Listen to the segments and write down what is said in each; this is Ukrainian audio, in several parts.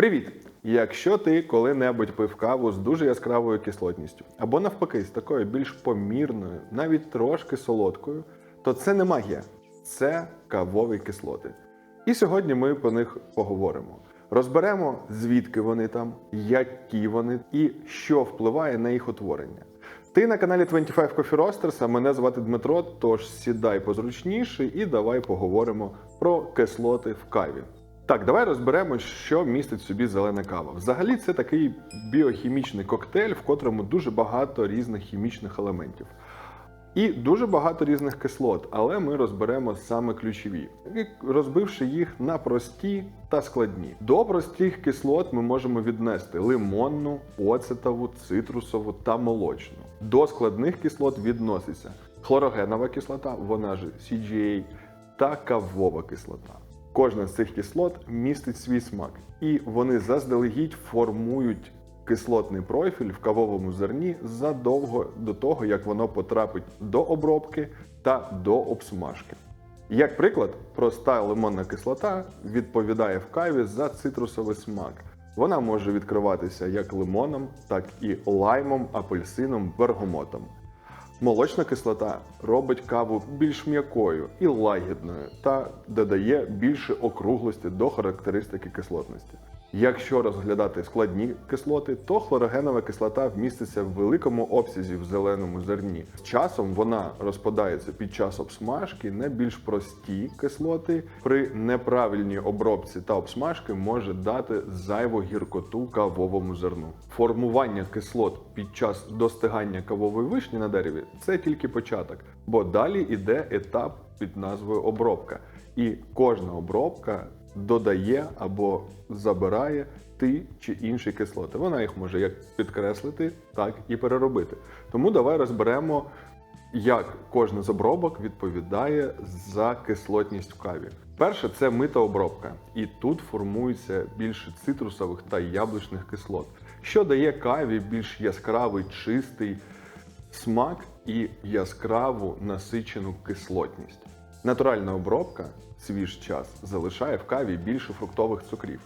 Привіт! Якщо ти коли-небудь пив каву з дуже яскравою кислотністю, або навпаки, з такою більш помірною, навіть трошки солодкою, то це не магія, це кавові кислоти. І сьогодні ми про них поговоримо. Розберемо, звідки вони там, які вони і що впливає на їх утворення. Ти на каналі 25 Coffee Roasters, а мене звати Дмитро, тож сідай позручніше і давай поговоримо про кислоти в каві. Так, давай розберемо, що містить в собі зелена кава. Взагалі, це такий біохімічний коктейль, в котрому дуже багато різних хімічних елементів. І дуже багато різних кислот, але ми розберемо саме ключові, розбивши їх на прості та складні. До простих кислот ми можемо віднести лимонну, оцетову, цитрусову та молочну. До складних кислот відноситься хлорогенова кислота, вона ж CGA, та кавова кислота. Кожна з цих кислот містить свій смак, і вони заздалегідь формують кислотний профіль в кавовому зерні задовго до того, як воно потрапить до обробки та до обсмажки. Як приклад, проста лимонна кислота відповідає в каві за цитрусовий смак. Вона може відкриватися як лимоном, так і лаймом, апельсином, бергамотом. Молочна кислота робить каву більш м'якою і лагідною та додає більше округлості до характеристики кислотності. Якщо розглядати складні кислоти, то хлорогенова кислота вміститься в великому обсязі в зеленому зерні. З часом вона розпадається під час обсмажки на більш прості кислоти. При неправильній обробці та обсмажки може дати зайву гіркоту кавовому зерну. Формування кислот під час достигання кавової вишні на дереві це тільки початок, бо далі йде етап під назвою обробка. І кожна обробка додає або забирає ті чи інші кислоти. Вона їх може як підкреслити, так і переробити. Тому давай розберемо, як кожна з обробок відповідає за кислотність в каві. Перше це мита обробка, і тут формується більше цитрусових та яблучних кислот, що дає каві більш яскравий, чистий смак і яскраву насичену кислотність. Натуральна обробка свіж час залишає в каві більше фруктових цукрів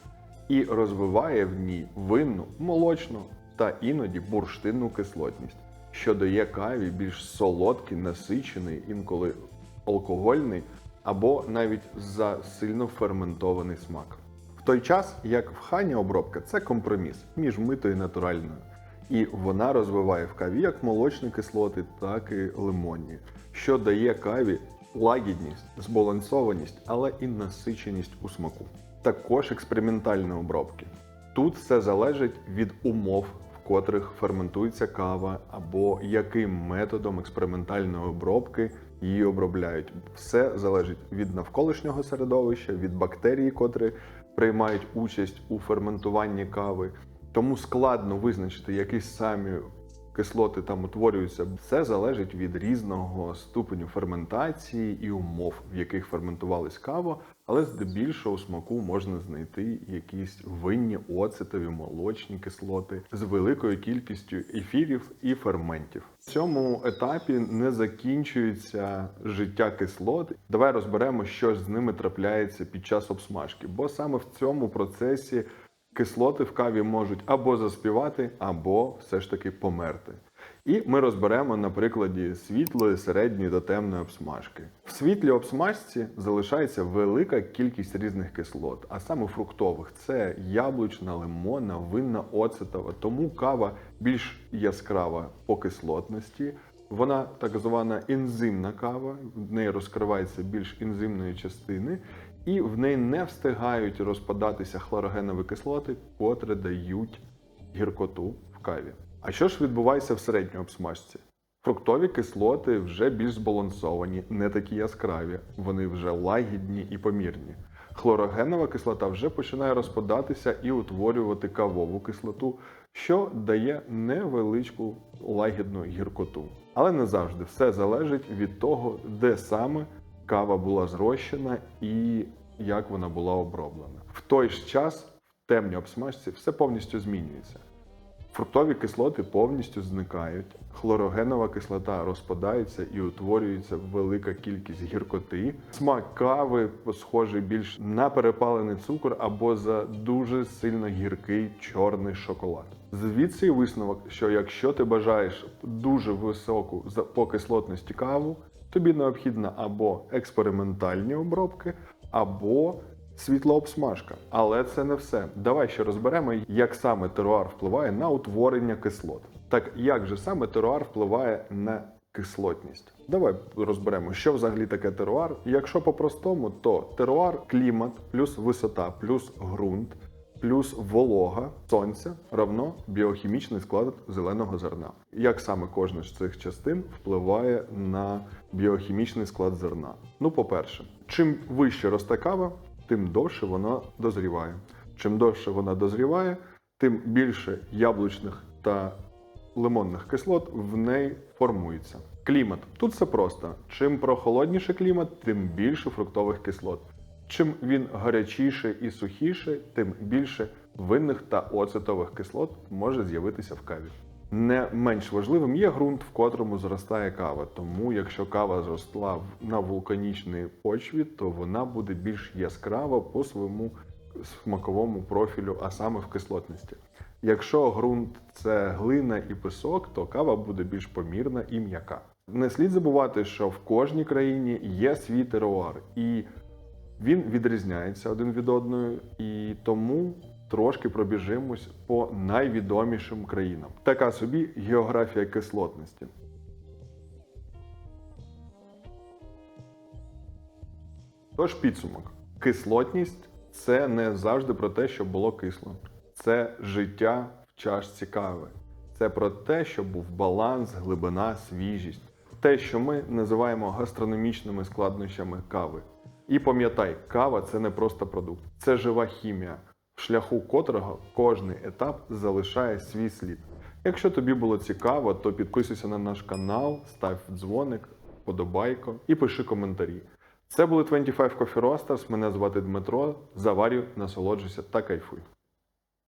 і розвиває в ній винну, молочну та іноді бурштинну кислотність, що дає каві більш солодкий, насичений, інколи алкогольний або навіть за сильно ферментований смак. В той час, як в хані обробка це компроміс між митою і натуральною. І вона розвиває в каві як молочні кислоти, так і лимонні, що дає каві лагідність, збалансованість, але і насиченість у смаку. Також експериментальні обробки. Тут все залежить від умов, в котрих ферментується кава, або яким методом експериментальної обробки її обробляють. Все залежить від навколишнього середовища, від бактерій, котрі приймають участь у ферментуванні кави. Тому складно визначити, які самі кислоти там утворюються. Все залежить від різного ступеню ферментації і умов, в яких ферментувалась кава, але здебільшого смаку можна знайти якісь винні оцетові молочні кислоти з великою кількістю ефірів і ферментів. В цьому етапі не закінчується життя кислот. Давай розберемо, що з ними трапляється під час обсмажки, бо саме в цьому процесі кислоти в каві можуть або заспівати, або все ж таки померти. І ми розберемо на прикладі світлої, середньої та темної обсмажки. В світлій обсмажці залишається велика кількість різних кислот, а саме фруктових це яблучна, лимонна, винна, оцетова. Тому кава більш яскрава по кислотності. Вона так звана ензимна кава, в неї розкривається більш ензимної частини, і в неї не встигають розпадатися хлорогенові кислоти, котрі дають гіркоту в каві. А що ж відбувається в середній обсмажці? Фруктові кислоти вже більш збалансовані, не такі яскраві, вони вже лагідні і помірні. Хлорогенова кислота вже починає розпадатися і утворювати кавову кислоту, що дає невеличку лагідну гіркоту. Але не завжди все залежить від того, де саме кава була зрощена і як вона була оброблена. В той ж час в темній обсмажці все повністю змінюється. Фруктові кислоти повністю зникають, хлорогенова кислота розпадається і утворюється велика кількість гіркоти. Смак кави схожий більш на перепалений цукор або за дуже сильно гіркий чорний шоколад. Звідси висновок, що якщо ти бажаєш дуже високу по кислотності каву, тобі необхідно або експериментальні обробки, або світлообсмажка. Але це не все. Давай ще розберемо, як саме теруар впливає на утворення кислот. Так як же саме теруар впливає на кислотність? Давай розберемо, що взагалі таке теруар. Якщо по-простому, то теруар клімат плюс висота плюс ґрунт плюс волога сонця равно біохімічний склад зеленого зерна. Як саме кожна з цих частин впливає на біохімічний склад зерна? Ну, по-перше, чим вище росте кава, тим довше вона дозріває. Чим довше вона дозріває, тим більше яблучних та лимонних кислот в неї формується. Клімат. Тут все просто. Чим прохолодніше клімат, тим більше фруктових кислот. Чим він гарячіший і сухіший, тим більше винних та оцетових кислот може з'явитися в каві. Не менш важливим є ґрунт, в котрому зростає кава. Тому, якщо кава зросла на вулканічній почві, то вона буде більш яскрава по своєму смаковому профілю, а саме в кислотності. Якщо ґрунт це глина і пісок, то кава буде більш помірна і м'яка. Не слід забувати, що в кожній країні є свій теруар, і він відрізняється один від одної, і тому трошки пробіжимось по найвідомішим країнам. Така собі географія кислотності. Тож підсумок: кислотність це не завжди про те, що було кисло. Це життя в чашці кави. Це про те, що був баланс, глибина, свіжість, те, що ми називаємо гастрономічними складнощами кави. І пам'ятай, кава це не просто продукт, це жива хімія, в шляху котрого кожний етап залишає свій слід. Якщо тобі було цікаво, то підписуйся на наш канал, став дзвоник, подобайко і пиши коментарі. Це були 25 Coffee Roasters, Мене звати Дмитро. Заварю, насолоджуйся та кайфуй.